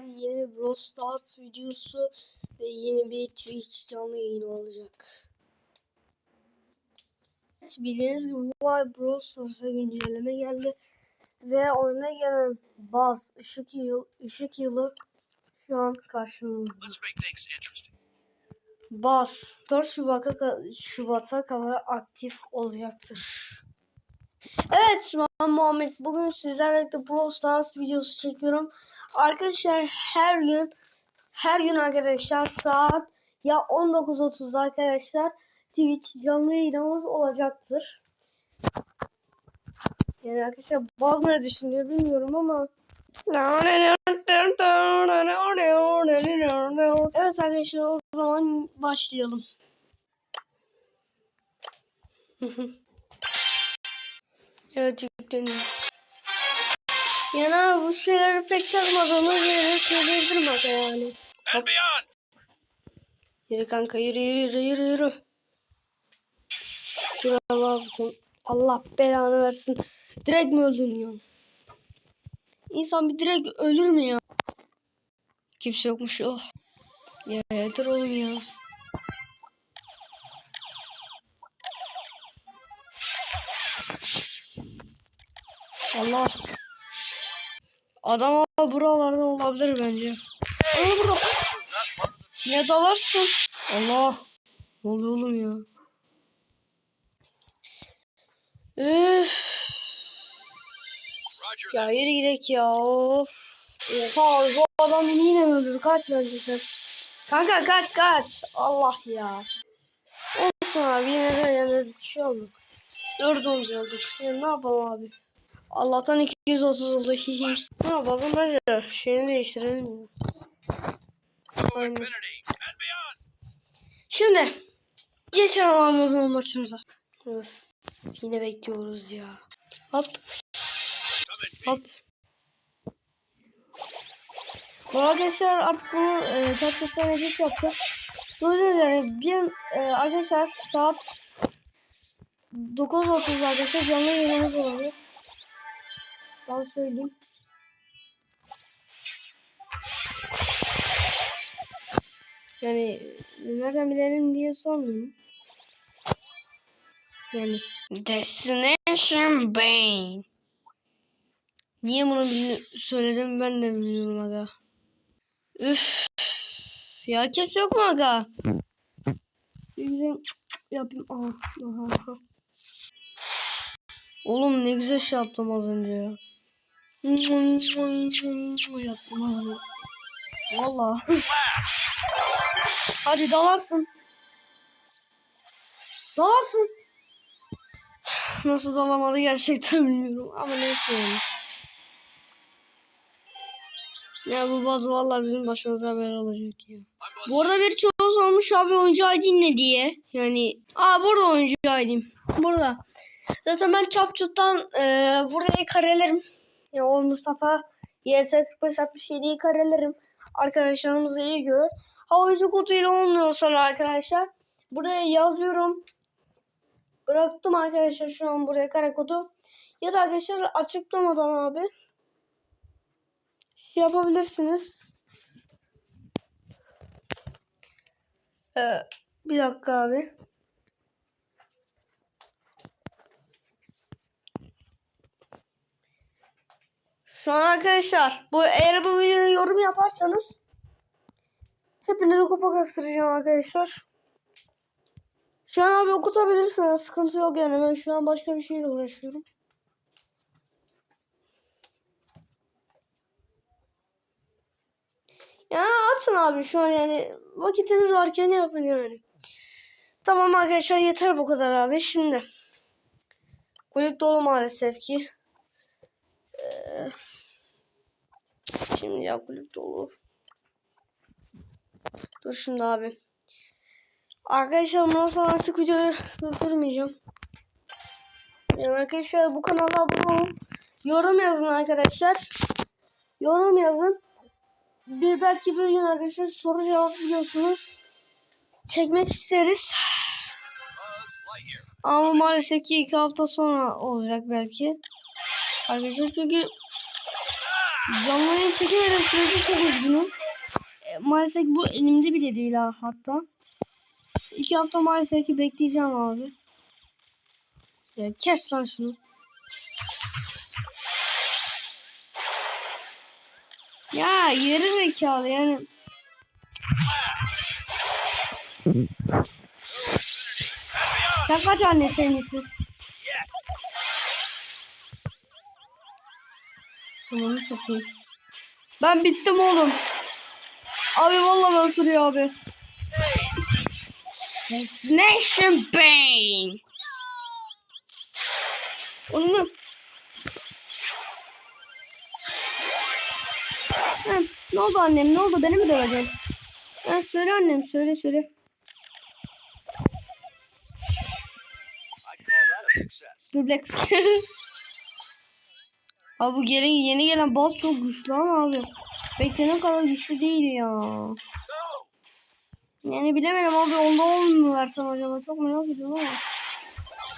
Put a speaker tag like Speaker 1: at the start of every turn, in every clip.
Speaker 1: arkadaşlar yeni bir Brawl Stars videosu ve yeni bir Twitch canlı yayını olacak. Evet, bildiğiniz gibi bu ay Brawl Stars'a güncelleme geldi ve oyuna gelen Buzz, Işık Yıl, Işık Yılı şu an karşımızda. Buzz 4 Şubat'a, Şubat'a kadar aktif olacaktır. Evet ben Muhammed. Bugün sizlerle birlikte Brawl Stars videosu çekiyorum. Arkadaşlar her gün her gün arkadaşlar saat ya 19.30'da arkadaşlar Twitch canlı yayınımız olacaktır. Yani arkadaşlar bazı ne düşünüyor bilmiyorum ama Evet arkadaşlar o zaman başlayalım. evet yükleniyor. Yani bu şeyleri pek çakmadığımı yere söyleyebilirim aga yani.
Speaker 2: Beyond!
Speaker 1: Yürü kanka yürü yürü yürü yürü yürü. Şuraya bakın. Allah belanı versin. Direkt mi öldün ya? İnsan bir direkt ölür mü ya? Kimse yokmuş oh. Ya yeter oğlum ya. Allah. Adam ama buralarda olabilir bence. Aa burada. Niye dalarsın? Allah. Ne oluyor oğlum ya? Üf. Ya yürü gidek ya of. Oha bu adam beni yine mi öldürdü? Kaç bence sen. Kanka kaç kaç. Allah ya. Olsun abi yine Ryan'da bir şey oldu. Oyuncu olduk. Ya ne yapalım abi. Allah'tan 230 oldu. Ne yapalım bence şeyini değiştirelim. Aynen. Şimdi o zaman maçımıza. Öf, yine bekliyoruz ya. Hop hop. Arkadaşlar artık bunu e, gerçekten edit yapacağım. Gördüğünüz üzere bir e, arkadaşlar saat 9.30 arkadaşlar canlı yayınımız olacak. Ben söyleyeyim. Yani nereden bilelim diye sormuyorum. Yani Destination Bane. Niye bunu söyledim ben de bilmiyorum aga. Üf. Ya kimse yok mu aga? Güzel yapayım. Aha, aha. Oğlum ne güzel şey yaptım az önce ya. Yaptım abi. Valla. Hadi dalarsın. Dalarsın. Nasıl dalamadı gerçekten bilmiyorum ama neyse yani. Ya bu bazı vallahi bizim başımıza haber olacak ya. Bu arada bir çoğu sormuş abi oyuncu ID ne diye. Yani aa burada oyuncu ID'm. Burada. Zaten ben Çapçut'tan e, burayı karelerim. Ya o Mustafa YS 4567'yi karelerim. Arkadaşlarımızı iyi gör. Ha oyuncu koduyla olmuyorsa arkadaşlar buraya yazıyorum. Bıraktım arkadaşlar şu an buraya kare kodu. Ya da arkadaşlar açıklamadan abi şey yapabilirsiniz. Ee, bir dakika abi. An arkadaşlar bu eğer bu videoya yorum yaparsanız hepinize kupa kastıracağım arkadaşlar. Şu an abi okutabilirsiniz. Sıkıntı yok yani. Ben şu an başka bir şeyle uğraşıyorum. Ya atın abi şu an yani vakitiniz varken yapın yani. Tamam arkadaşlar yeter bu kadar abi. Şimdi kulüp dolu maalesef ki. Ee, şimdi ya kulüp dolu. Dur şimdi abi. Arkadaşlar bundan sonra artık videoyu durdurmayacağım. Yani arkadaşlar bu kanala abone olun. Yorum yazın arkadaşlar. Yorum yazın. Bir belki bir gün arkadaşlar soru cevap videosunu çekmek isteriz. Ama maalesef ki iki hafta sonra olacak belki. Arkadaşlar çünkü Canlı yayın çekemedim sürece çok üzgünüm. E, maalesef bu elimde bile değil ha hatta. İki hafta maalesef ki bekleyeceğim abi. Ya kes lan şunu. Ya yarı zekalı yani. Sen kaç anne sevmişsin? Tamam satayım. Ben bittim oğlum. Abi vallahi ben sürüyor abi. Destination Bane. Onu Heh, ne oldu annem? Ne oldu? Beni mi döveceksin? Ha, söyle annem. Söyle söyle.
Speaker 2: I'd
Speaker 1: abi bu gelen, yeni gelen boss çok güçlü ama abi. Beklenen kadar güçlü değil ya. Yani bilemedim abi onda on mu versem acaba çok merak ediyorum ama.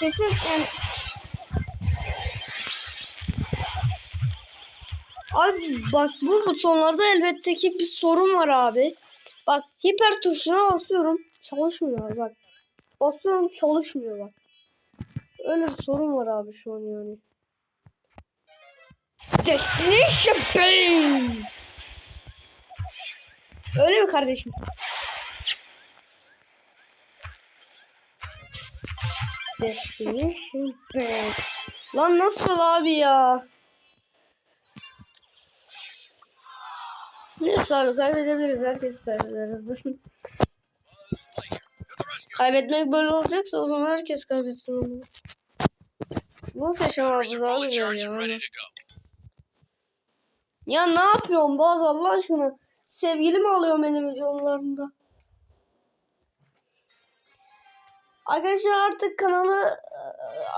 Speaker 1: Kesin yani. Abi bak bu butonlarda elbette ki bir sorun var abi. Bak hiper tuşuna basıyorum çalışmıyor bak. Basıyorum çalışmıyor bak. Öyle bir sorun var abi şu an yani. Destination Bane. Öyle mi kardeşim? Destination Bane. Lan nasıl abi ya? Neyse abi kaybedebiliriz. Herkes
Speaker 2: rescue.
Speaker 1: Kaybetmek böyle olacaksa o zaman herkes kaybetsin onu. Bu
Speaker 2: fully
Speaker 1: abi
Speaker 2: charged
Speaker 1: ya. Ya ne yapıyorsun Baz Allah aşkına? Sevgilimi alıyorum benim videolarımda. Arkadaşlar artık kanalı e,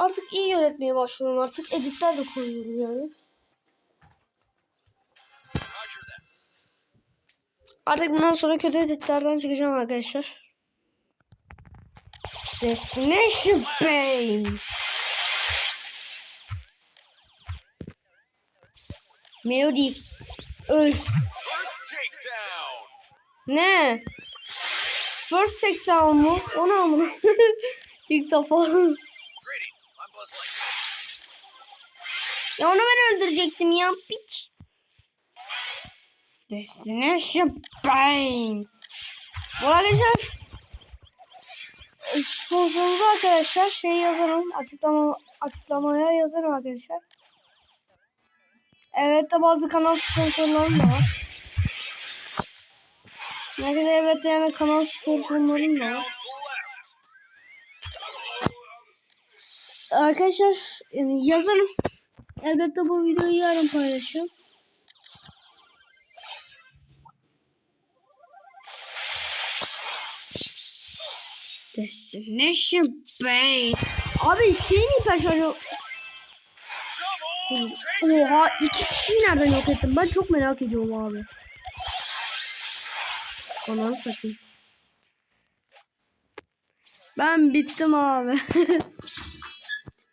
Speaker 1: artık iyi yönetmeye başlıyorum. Artık editler de koyuyorum yani. Artık bundan sonra kötü editlerden çıkacağım arkadaşlar. Destination Bane. Melody. Öl. Ne? First takedown mu? O ne amına? İlk defa. Ya onu ben öldürecektim ya piç. Destination Bane. Bu arkadaşlar e, sponsorunuzu arkadaşlar şey yazarım açıklama açıklamaya yazarım arkadaşlar. Evet de bazı kanal sponsorlarım da var. Ne kadar evet yani kanal sponsorlarım da var. Arkadaşlar yani yazarım. Elbette bu videoyu yarın paylaşacağım. Destination Bane. Abi şeyin hiper şarjı. Oha iki kişiyi nereden yok ettim? Ben çok merak ediyorum abi. Ananı satayım. Ben bittim abi.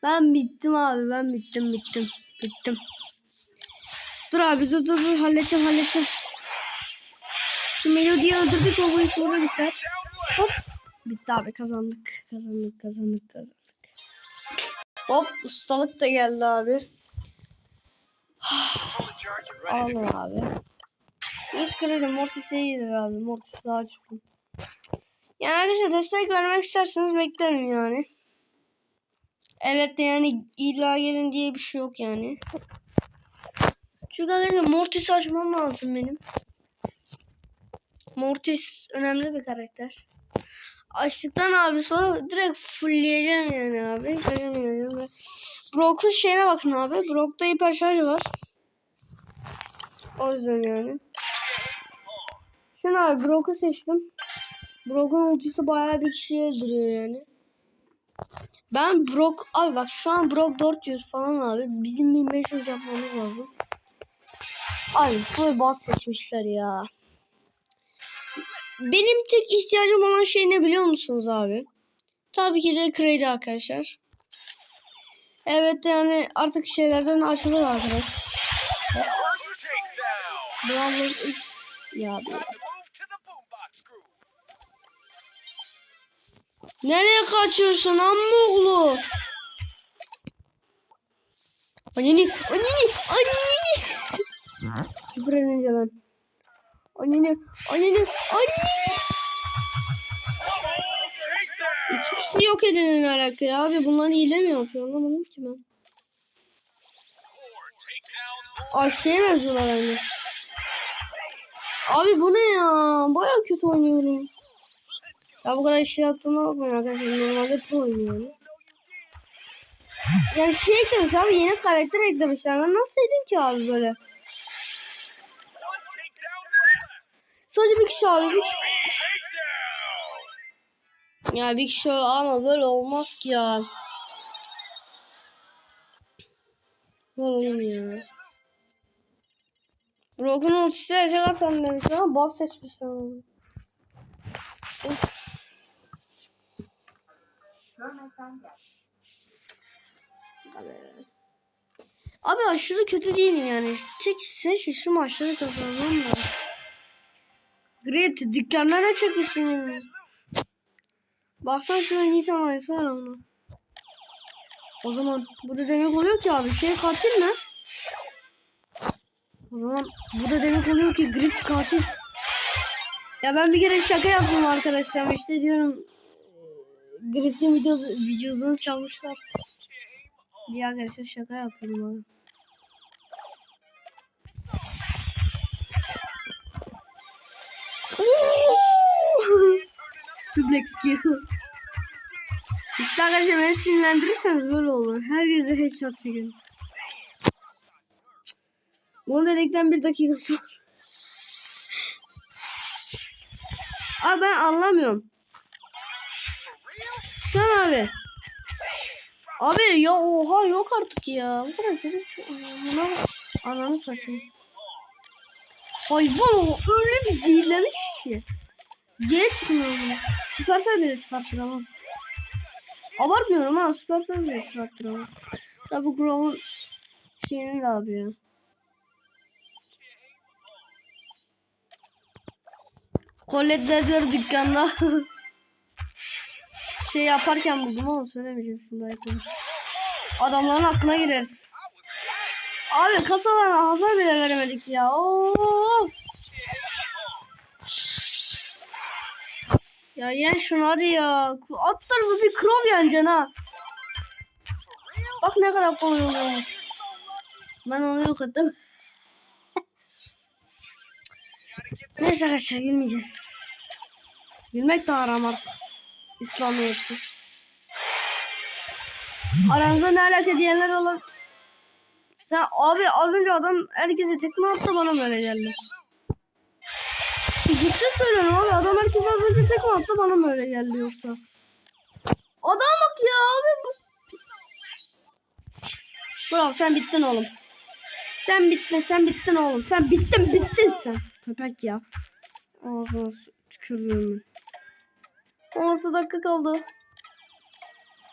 Speaker 1: ben bittim abi. Ben bittim bittim. Bittim. Dur abi dur dur dur halledeceğim halledeceğim. Şu melodiyi öldürdük o iş burada biter. Hop. Bitti abi kazandık. Kazandık kazandık kazandık. Hop ustalık da geldi abi.
Speaker 2: Fully charged and ready to go.
Speaker 1: Al abi. 100 kredi Mortis'e iyidir abi. Mortis daha çok. Yani arkadaşlar destek vermek isterseniz beklerim yani. Evet de yani illa gelin diye bir şey yok yani. Çünkü arkadaşlar Mortis açmam lazım benim. Mortis önemli bir karakter. Açtıktan abi sonra direkt fullleyeceğim yani abi. Göremiyorum. Brock'un şeyine bakın abi. Brock'ta hiper şarjı var. O yüzden yani. Şimdi abi Brock'u seçtim. Brock'un ultisi bayağı bir kişiyi öldürüyor yani. Ben Brock abi bak şu an Brock 400 falan abi. Bizim 1500 yapmamız lazım. Abi full boss seçmişler ya. Benim tek ihtiyacım olan şey ne biliyor musunuz abi? Tabii ki de kredi arkadaşlar. Evet yani artık şeylerden açılır arkadaşlar. Bravo. Ya
Speaker 2: groove.
Speaker 1: Nereye kaçıyorsun amma oğlu? Anneni, anneni, anneni. Küfür edince ben. Anneni, anneni, anneni. Hiçbir şey yok edenin alaka ya abi. Bunlar hile mi yapıyor anlamadım ki ben.
Speaker 2: Four takedowns.
Speaker 1: Aşağıya benziyorlar hani. Abi bu ne ya? Baya kötü oynuyorum. Ya bu kadar şey yaptığıma bakmayın arkadaşlar. Normalde pro oynuyorum. Yani şey eklemiş abi yeni karakter eklemişler. Ben nasıl edeyim ki abi böyle? Sadece bir kişi abi. Bir kişi. Ya bir kişi ama böyle olmaz ki ya. Böyle olmuyor. Rock'un ultisi de tek atan demiş ama bas seçmişler onu. Abi. Aşırı kötü değilim yani. Tek seç şu maçları kazanmam da. Great dükkanına da çekmişsin. Baksana şuna Yiğit var ama. O zaman bu da demek oluyor ki abi şey katil mi? O zaman bu da demek oluyor ki Grit katil. Ya ben bir kere şaka yaptım arkadaşlar. İşte diyorum Grit'in videosu, vücudunu çalmışlar. Diye arkadaşlar şaka yapıyorum abi. Suplex kill. İşte arkadaşlar beni sinirlendirirseniz böyle olur. Herkese headshot çekin. Bunu dedikten bir dakikası var. Abi ben anlamıyorum. Şu an abi. Abi ya oha yok artık ya. Bu kadar kötü. Buna ananı satayım. Hayvan o öyle bir zehirlemiş ki. Geri çıkmıyor bunu. Süpersel bile çıkarttıramam. Abartmıyorum ha. Süpersel bile çıkarttıramam. Tabi bu Grow'un şeyini de abi ya. Colette dükkanda şey yaparken buldum ama söylemeyeceğim şimdi ayıplı. Adamların aklına gireriz. Abi kasalarına hasar bile veremedik ya. Oo. Ya yen şunu hadi ya. At tarafı bir krov yeneceksin ha. Bak ne kadar kolay oluyor. Ben onu yok ettim. Neyse arkadaşlar gülmeyeceğiz. Gülmek de haram artık. İslamiyet'te. Aranızda ne alaka diyenler olur. Sen abi az önce adam herkese tekme attı bana mı öyle geldi? Ciddi söylüyorum abi adam herkese az önce tekme attı bana mı öyle geldi yoksa? Adam bak ya abi bu. Bravo sen bittin oğlum. Sen bittin sen bittin oğlum. Sen bittin bittin sen. Köpek ya. Ağzına tükürüyorum ben. 16 dakika kaldı.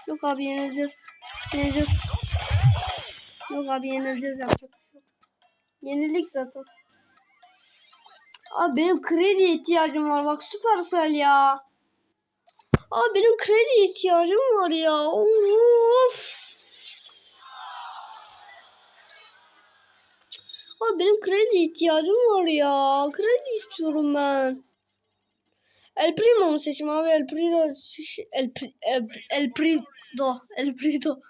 Speaker 1: Yok abi yenileceğiz. Yenileceğiz. Yok abi yenileceğiz yapacak bir şey yok. Yenildik zaten. Abi benim kredi ihtiyacım var bak Supercell ya. Abi benim kredi ihtiyacım var ya. Of. Benim kredi ihtiyacım var ya. Kredi istiyorum ben. El Primo mu seçim abi? El Primo. El, El, El Primo. El Primo.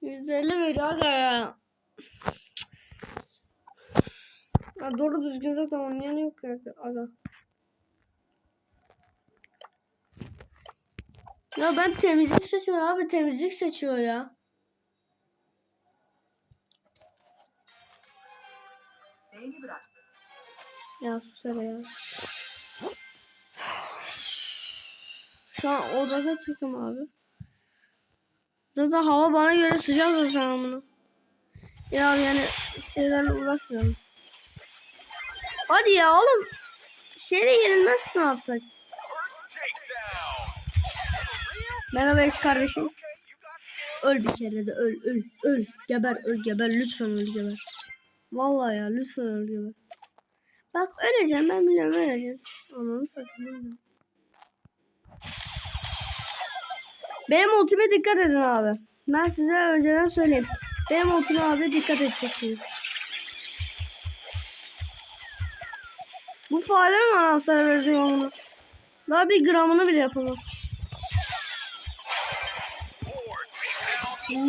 Speaker 1: 150 böyle aga ya. Ya doğru düzgün zaten oynayan yok ya aga. Ya ben temizlik seçiyorum abi temizlik seçiyor ya. Ya sus hele ya. Şu an odada çıkım abi. Zaten hava bana göre sıcak zaten amına. Ya yani şeylerle uğraşmıyorum. Hadi ya oğlum. Şeyle yenilmezsin artık. Merhaba eş kardeşim. Öl bir kere de öl öl öl. Geber öl geber lütfen öl geber. Vallahi ya lütfen öl gibi. Bak öleceğim ben biliyorum öleceğim. Ananı satayım. Benim ultime dikkat edin abi. Ben size önceden söyleyeyim. Benim ultime abi dikkat edeceksiniz. Bu fare mi anahtarı benziyor onu? Daha bir gramını bile yapamaz.
Speaker 2: Four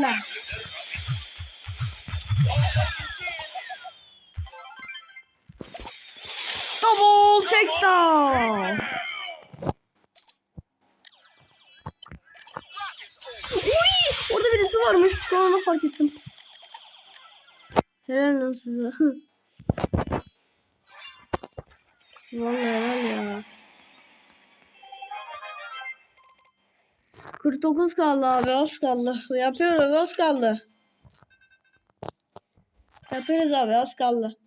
Speaker 2: over.
Speaker 1: Uy, orada birisi varmış. Sonra fark ettim. Helal lan size. Vallahi helal ya. 49 kaldı abi az kaldı. Yapıyoruz az kaldı. Yapıyoruz abi az kaldı.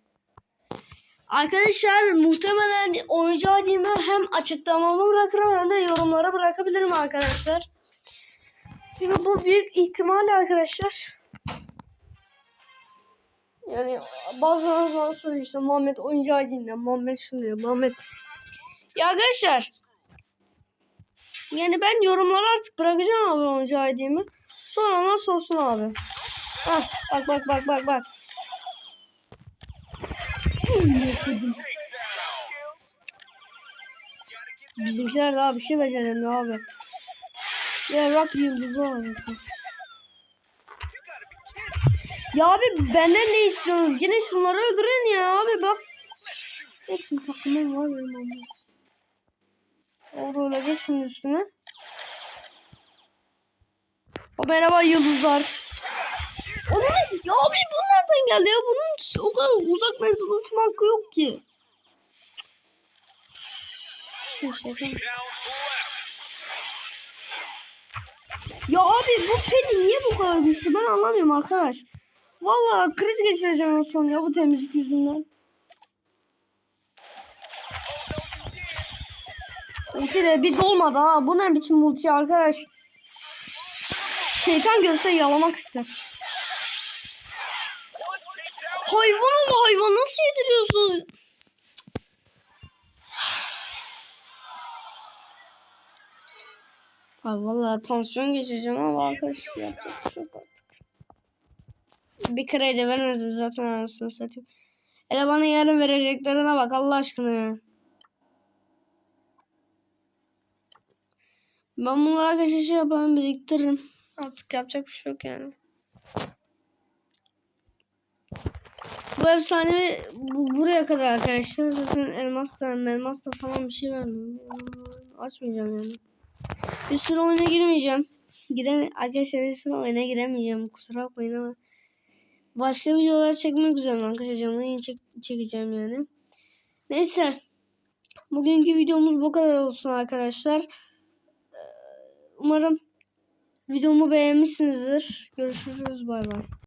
Speaker 1: Arkadaşlar muhtemelen oyuncağı diyeyim hem açıklamamı bırakırım hem de yorumlara bırakabilirim arkadaşlar. Çünkü bu büyük ihtimal arkadaşlar. Yani bazılarınız bana soruyor işte Muhammed oyuncu ID'nden Muhammed şunu diyor Muhammed. Ya arkadaşlar. Yani ben yorumlara artık bırakacağım abi oyuncu ID'mi. Sonra onlar sorsun abi. Hah, bak bak bak bak bak. Bizimkiler daha bir şey beceremiyor abi. Ya rock yıldızı
Speaker 2: kidding.
Speaker 1: Ya abi benden ne istiyorsunuz? Yine şunları öldürün ya abi bak. Hepsinin takımım var benim ama. Orada ölecek şimdi üstüne. O merhaba yıldızlar. O ne? Ya abi bu nereden geldi ya? Bunun o kadar uzak menzil uçma hakkı yok ki. Şey, şey,
Speaker 2: left.
Speaker 1: Ya abi bu pedi niye bu kadar güçlü ben anlamıyorum arkadaş. Vallahi kriz geçireceğim en son ya bu temizlik yüzünden. Ulti de bir dolmadı ha. Bu ne biçim multi arkadaş. Şeytan görse yalamak ister. Hayvan oğlu hayvan nasıl yediriyorsunuz? Abi vallahi tansiyon geçireceğim ama arkadaş yapacak bir şey yok artık. Bir kredi vermedi zaten anasını satayım. Hele bana yarın vereceklerine bak Allah aşkına ya. Ben bunları arkadaşlar şey yaparım biriktiririm. Artık yapacak bir şey yok yani. Bu efsane bu, buraya kadar arkadaşlar. Zaten elmas da elmas da falan bir şey vermiyor. Açmayacağım yani. Bir sürü oyuna girmeyeceğim. Gire arkadaşlar bir sürü oyuna giremeyeceğim. Kusura bakmayın ama. Başka videolar çekmek üzere arkadaşlar. Canlı yayın çek, çekeceğim yani. Neyse. Bugünkü videomuz bu kadar olsun arkadaşlar. Umarım videomu beğenmişsinizdir. Görüşürüz. Bay bay.